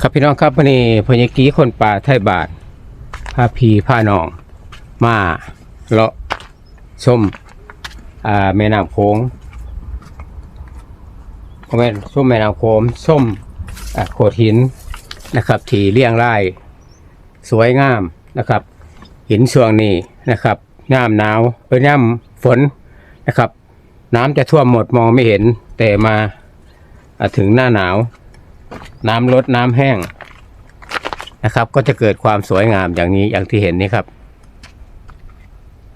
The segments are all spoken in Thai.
ครับพี่น้องครับวันนี้พญกีคนป่าไทยบาทพาพีพาน้อง มาเลาะชมอ่าแม่น้ำโขงคอมเมนชมแม่น้ำโขงชมโขดหินนะครับ ที่เรียงราย สวยงามนะครับ หินช่วงนี้นะครับย่ามหนาวเออย่ามฝนนะครับ น้ำจะท่วมหมดมองไม่เห็นแต่มาถึงหน้าหนาว น้ำลดน้ำแห้งนะครับ ก็จะเกิดความสวยงามอย่างนี้อย่างที่เห็นนี่ครับ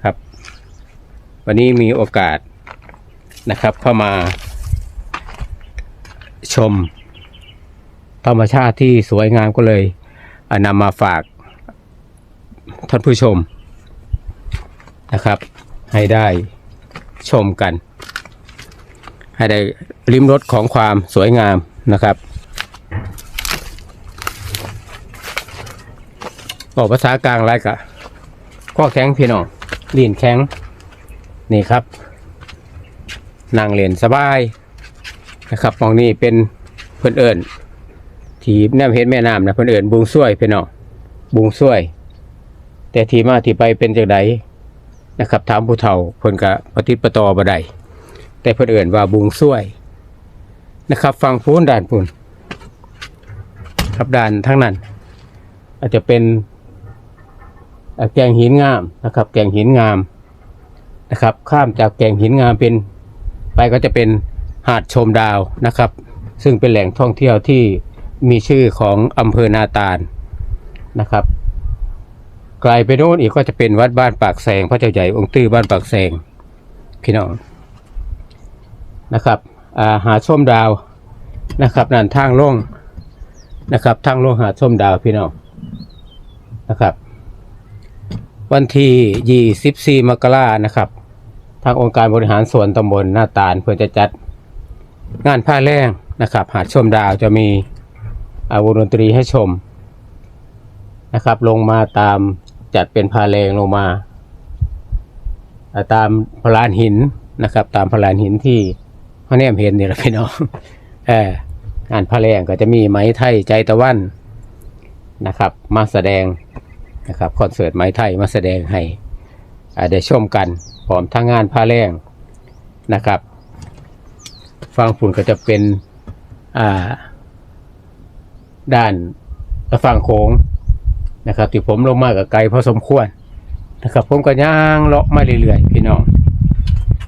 ครับ วันนี้มีโอกาสนะครับ เข้ามา ชม ธรรมชาติที่สวยงามก็เลยนำมาฝากท่านผู้ชมนะครับ ให้ได้ชมกัน ให้ได้ริมรสของความสวยงามนะครับ บอกภาษากลางไรกะข้อแข็งพี่น้องลีนแข็ง นี่ครับนั่งเล่นสบายนะครับมองนี่เป็นเพื่อนเอิญทีแนมเห็นแม่น้ำนะเพื่อนเอิญบุงซ้วยพี่น้องบุงซ้วย แต่ทีมาที่ไปเป็นจากใดนะครับถามผู้เฒ่าเพิ่นกะปฏิดประตอบ่ได้แต่เพื่อนเอิญว่าบุงซ้วยนะครับ ฟังพูนด่านพูนครับด่านทั้งนั้น อาจจะเป็น แกงหินงามนะครับ แกงหินงามนะครับ ข้ามจากแกงหินงามเป็นไปก็จะเป็นหาดชมดาวนะครับ ซึ่งเป็นแหล่งท่องเที่ยวที่มีชื่อของอำเภอนาตาลนะครับไกลไปโน่นอีกก็จะเป็นวัดบ้านปากแสงพระเจ้าใหญ่องค์ตื้อบ้านปากแสงพี่น้องนะครับาหาดชมดาวนะครับนั่นทางลงนะครับทางลงหาดชมดาวพี่น้องนะครับ วันที่ 24 มกรานะครับ ทางองค์การบริหารส่วนตำบลหน้าตาลเพื่อจะจัดงานผ้าแรงนะครับ หาดชมดาวจะมีอาวงดนตรีให้ชมนะครับ ลงมาตามจัดเป็นพาแรงลงมา ตามพลานหินนะครับ ตามพลานหินที่พ่อแนมเห็นนี่แหละพี่น้องเอองานพาแรงก็จะมีไหมไทยใจตะวันนะครับ มาแสดง นะครับคอนเสิร์ตไม้ไทยมาแสดงให้ได้ชมกันพร้อมทั้งงานผ้าแรงนะครับฟังฝุ่นก็จะเป็นด้านฝั่งโค้งนะครับที่ผมลงมากับไกลพอสมควรนะครับ ผมก็ย่างเลาะมาเรื่อยๆพี่น้อง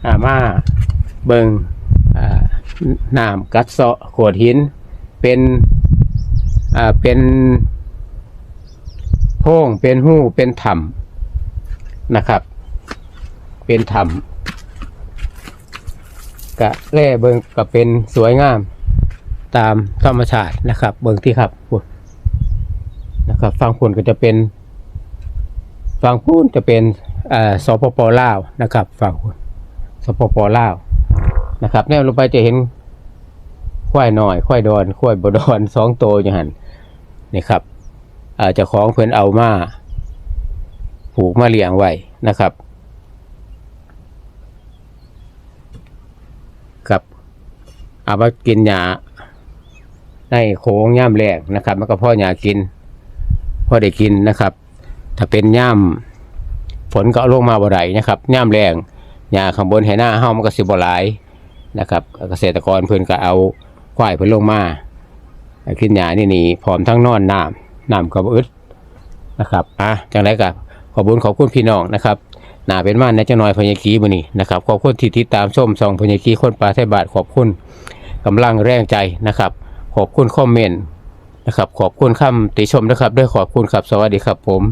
อ่ามาเบิงน้ำกัดเซาะโขดหินเป็นเป็น โพ่งเป็นหู้เป็นถ้ำนะครับ เป็นถ้ำกะแร่เบิงก็เป็นสวยงามตามธรรมชาตินะครับ เบิงที่ครับนะครับฟังพูนก็จะเป็นฟังพูนจะเป็นอ่อสปปลาวนะครับฟังพูนสปปลาวนะครับแนวลงไปจะเห็นควายหน่อยควายดอนควายบดอนสองตัวอย่างหันนี่ครับ อาจจะของเพิ่นเอามาผูกมาเลี้ยงไว้นะครับกับเอามากินหญ้าในโค้งย่ามแรกนะครับ มันก็พ่อหญ้ากินพ่อได้กินนะครับ ถ้าเป็นย่ามฝนก็ลงมาบ่ได้นะครับย่ามแรงหญ้าข้างบนให้หน้าเฮามันก็สิบ่หลายนะครับเกษตรกรเพิ่นก็เอาควายเพิ่นลงมากินหญ้านี่นี่พร้อมทั้งนอนน้ำ น้ำกับอึดนะครับอะจังไรกับขอบคุญขอบคุณพี่น้องนะครับหนาเป็นม่านในจังน้อยพญากีบุนี่นะครับขอบคุณที่ติดตามชมส่องพญากีคนปลาไทยบาทขอบคุณกำลังแรงใจนะครับ ขอบคุณคอมเมนต์นะครับขอบคุณคำติชมนะครับด้วยขอบคุณครับสวัสดีครับผม